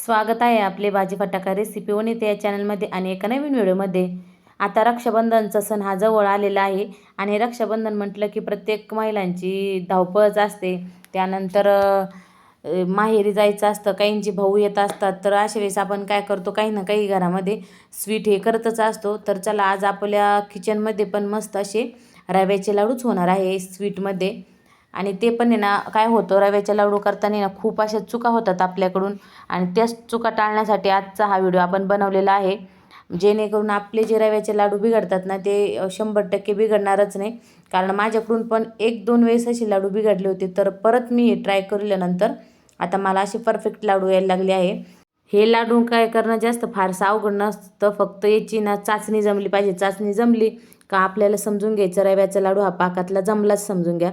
स्वागत आहे आपले भाजी फटाका रेसिपी वनिता या चॅनलमध्ये आणि एका नवीन व्हिडिओमध्ये. आता रक्षाबंधनचा सण हा जवळ आलेला आहे आणि रक्षाबंधन म्हटलं की प्रत्येक महिलांची धावपळच असते. त्यानंतर माहेरी जायचं असतं काहींची भाऊ येत असतात तर अशा वेळेस आपण काय करतो काही ना काही घरामध्ये स्वीट हे करतच असतो. तर चला आज आपल्या किचनमध्ये पण मस्त असे रव्याचे लाडूच होणार आहे स्वीटमध्ये आणि ते पण आहे ना काय होतं रव्याचे लाडू करताना ना खूप अशा चुका होतात आपल्याकडून. आणि त्याच चुका टाळण्यासाठी आजचा हा व्हिडिओ आपण बनवलेला आहे. जेणेकरून आपले जे रव्याचे लाडू बिघडतात ना ते शंभर टक्के बिघडणारच नाही. कारण माझ्याकडून पण एक दोन वेळेस असे लाडू बिघडले होते तर परत मी हे ट्राय केल्यानंतर आता मला असे परफेक्ट लाडू यायला लागले आहे. हे लाडू काय करणं जास्त फारसं अवघड नसतं फक्त याची ना चाचणी जमली पाहिजे. चाचणी जमली का आपल्याला समजून घ्यायचं रव्याचा लाडू हा पाकातला जमलाच समजून घ्या.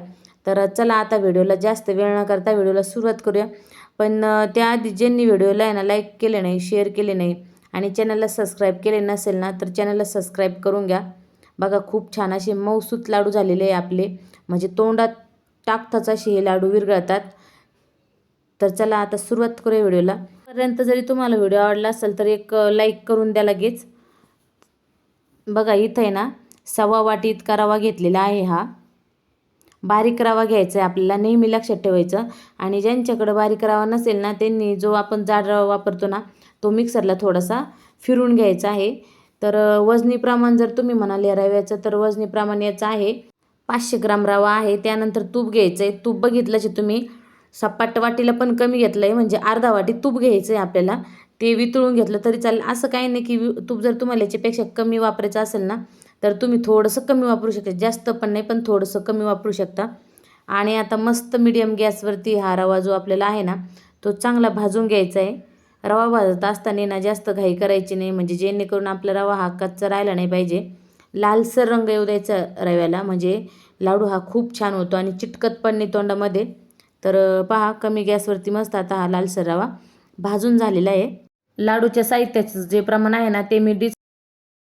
तर चला आता व्हिडिओला जास्त वेळ न करता व्हिडिओला सुरुवात करूया. पण त्याआधी ज्यांनी व्हिडिओला आहे ना लाईक केले नाही शेअर केले नाही आणि चॅनलला सबस्क्राईब केले नसेल ना तर चॅनलला सबस्क्राईब करून घ्या. बघा खूप छान असे मऊसूत लाडू झालेले आहे आपले. म्हणजे तोंडात टाकताच असे हे लाडू विरघळतात. तर चला आता सुरुवात करूया व्हिडिओला. पर्यंत जरी तुम्हाला व्हिडिओ आवडला असेल तर एक लाईक करून द्या लगेच बघा इथं आहे ना सव्वा वाटी इतका रवा घेतलेला आहे हा. बारीक रवा घ्यायचा आहे. आपल्याला नेहमी लक्षात ठेवायचं. आणि ज्यांच्याकडं बारीक रवा नसेल ना त्यांनी जो आपण जाड रवा वापरतो ना तो मिक्सरला थोडासा फिरून घ्यायचा आहे. तर अ, वजनी प्रमाण जर तुम्ही म्हणाले रव्याचं तर वजनी प्रमाण याचं आहे पाचशे ग्राम रवा आहे. त्यानंतर तूप घ्यायचं आहे. तूप बघितलंच तुम्ही सपाट वाटीला पण कमी घेतलं आहे म्हणजे अर्धा वाटी तूप घ्यायचं आहे आपल्याला. ते वितळून घेतलं तरी चालेल. असं काही नाही की वि- तूप जर तुम्हाला याच्यापेक्षा कमी वापरायचं असेल ना तर तुम्ही थोडंसं कमी वापरू शकता. जास्त पण नाही पण थोडंसं कमी वापरू शकता. आणि आता मस्त मिडियम गॅसवरती हा रवा जो आपल्याला आहे ना तो चांगला भाजून घ्यायचा आहे. रवा भाजत असताना ना जास्त घाई करायची नाही. म्हणजे जेणेकरून आपला रवा हा कच्चा राहिला नाही पाहिजे. लालसर रंग येऊ द्यायचा रव्याला. म्हणजे लाडू हा खूप छान होतो आणि चिटकत पण नाही तोंडामध्ये. तर पहा कमी गॅसवरती मस्त आता हा लालसर रवा भाजून झालेला आहे. लाडूच्या साहित्याचं जे प्रमाण आहे ना ते मी डिस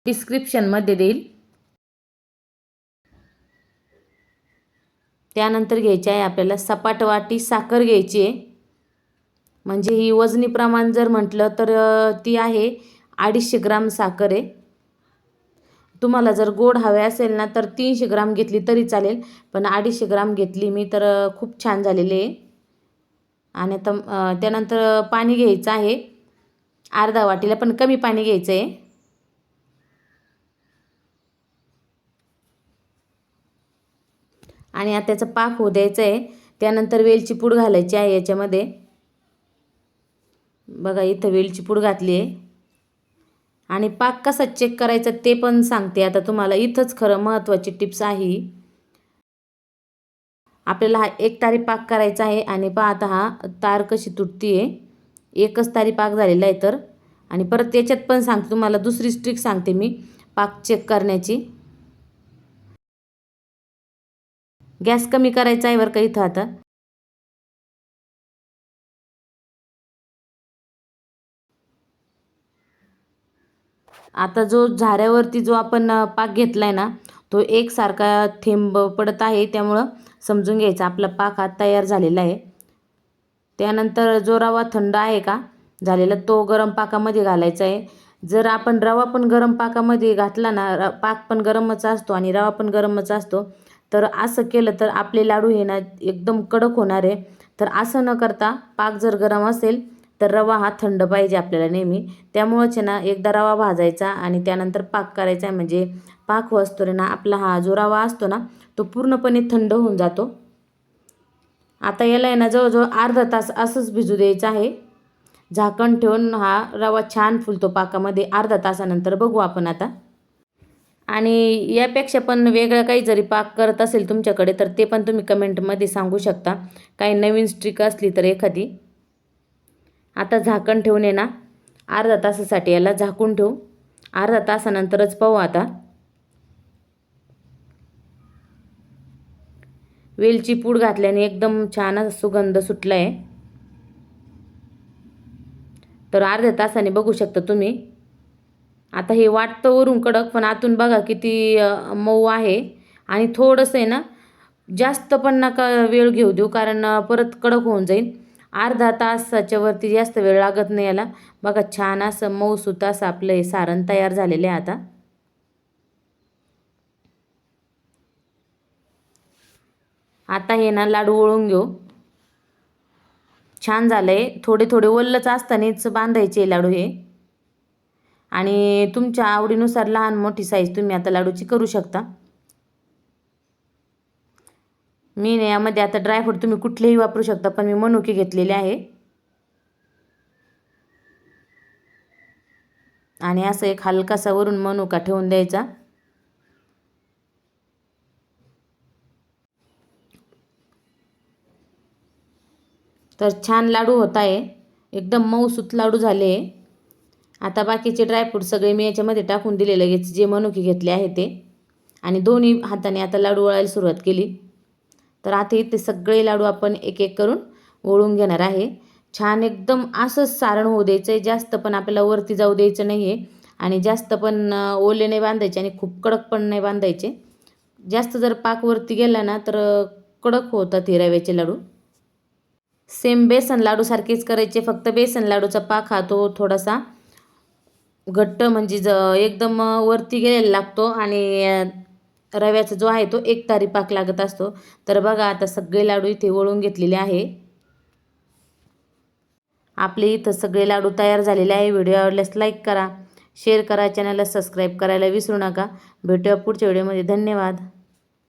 डिस्क्रिप्शनमध्ये देईल. त्यानंतर घ्यायची आहे आपल्याला सपाट वाटी साखर घ्यायची आहे. म्हणजे ही वजनी प्रमाण जर म्हटलं तर ती आहे अडीचशे ग्राम साखर आहे. तुम्हाला जर गोड हवे असेल ना तर तीनशे ग्राम घेतली तरी चालेल पण अडीचशे ग्राम घेतली मी तर खूप छान झालेले आहे. आणि आता त्यानंतर पाणी घ्यायचं आहे. अर्धा वाटीला पण कमी पाणी घ्यायचं आहे. आणि आता त्याचा पाक होऊ द्यायचा आहे त्यानंतर वेलची पूड घालायची आहे याच्यामध्ये. बघा इथं वेलची पूड घातली आहे. आणि पाक कसा चेक करायचा ते पण सांगते. आता तुम्हाला इथंच खरं महत्त्वाची टिप्स आहे. आपल्याला हा एक तारी पाक करायचा आहे आणि पहा आता हा तार कशी तुटती आहे एकच तारी पाक झालेला आहे तर. आणि परत याच्यात पण सांगते तुम्हाला दुसरी स्ट्रिक सांगते मी पाक चेक करण्याची. गॅस कमी करायचा आहे बरं का इथं आता. आता जो झाऱ्यावरती जो आपण पाक घेतला आहे ना तो एकसारखा थेंब पडत आहे त्यामुळं समजून घ्यायचा. आपला पाक हा तयार झालेला आहे. त्यानंतर जो रवा थंड आहे का झालेला तो गरम पाकामध्ये घालायचा आहे. जर आपण रवा पण गरम पाकामध्ये घातला ना र पाक पण गरमच असतो आणि रवा पण गरमच असतो तर असं केलं तर आपले लाडू हे ना एकदम कडक होणार आहे. तर असं न करता पाक जर गरम असेल तर रवा हा थंड पाहिजे आपल्याला नेहमी. त्यामुळंच आहे ना एकदा रवा भाजायचा आणि त्यानंतर पाक करायचा म्हणजे पाक असतो ना आपला हा जो रवा असतो ना तो पूर्णपणे थंड होऊन जातो. आता याला आहे ना जवळजवळ अर्धा तास असंच भिजू द्यायचं आहे. झाकण ठेवून हा रवा छान फुलतो पाकामध्ये. अर्धा तासानंतर बघू आपण आता. आणि यापेक्षा पण वेगळं काही जरी पाक करत असेल तुमच्याकडे तर ते पण तुम्ही कमेंटमध्ये सांगू शकता. काही नवीन स्ट्रिक असली तर एखादी. आता झाकण ठेवून ये ना. अर्धा तासासाठी याला झाकून ठेवू. अर्धा तासानंतरच पाहू आता. वेलची पूड घातल्याने एकदम छान सुगंध सुटला आहे तर अर्ध्या तासाने बघू शकता तुम्ही. आता हे वाटतं वरून कडक पण आतून बघा किती मऊ आहे. आणि थोडंसं आहे ना जास्त पण नका वेळ घेऊ देऊ कारण परत कडक होऊन जाईल. अर्धा तासाच्या वरती जास्त वेळ लागत नाही याला. बघा छान असं मऊसूत असं आपलं हे सारण तयार झालेलं आहे आता. आता हे ना लाडू वळून घेऊ. छान झालं आहे थोडे थोडे ओलच असतानाच बांधायचे लाडू हे. आणि तुमच्या आवडीनुसार लहान मोठी साईज तुम्ही आता लाडूची करू शकता. मी यामध्ये आता ड्रायफ्रूट तुम्ही कुठलेही वापरू शकता पण मी मनुके घेतलेले आहे. आणि असं एक हलकासा वरून मनुका ठेवून द्यायचा. तर छान लाडू होत आहे. एकदम मऊसूत लाडू झाले. आहे आता बाकीचे ड्रायफ्रूट सगळे मी याच्यामध्ये टाकून दिले लगेच जे मनुके घेतले आहे ते. आणि दोन्ही हाताने आता लाडू वळायला सुरुवात केली. तर आता इथे सगळे लाडू आपण एक एक करून ओळून घेणार आहे. छान एकदम असंच सारण होऊ द्यायचं आहे जास्त पण आपल्याला वरती जाऊ द्यायचं नाही आहे आणि जास्त पण ओले नाही बांधायचे आणि खूप कडक पण नाही बांधायचे. जास्त जर पाक वरती गेला ना तर कडक होतात हे रव्याचे लाडू. सेम बेसन लाडूसारखेच करायचे. फक्त बेसन लाडूचा पाक हा तो थोडासा घट्ट म्हणजे ज एकदम वरती गेलेला लागतो आणि रव्याचा जो आहे तो एक तारी पाक लागत असतो. तर बघा आता सगळे लाडू इथे वळून घेतलेले आहे. आपले इथं सगळे लाडू तयार झालेले आहे. व्हिडिओ आवडल्यास लाईक करा शेअर करा चॅनलला सबस्क्राईब करायला विसरू नका. भेटूया पुढच्या व्हिडिओमध्ये. धन्यवाद.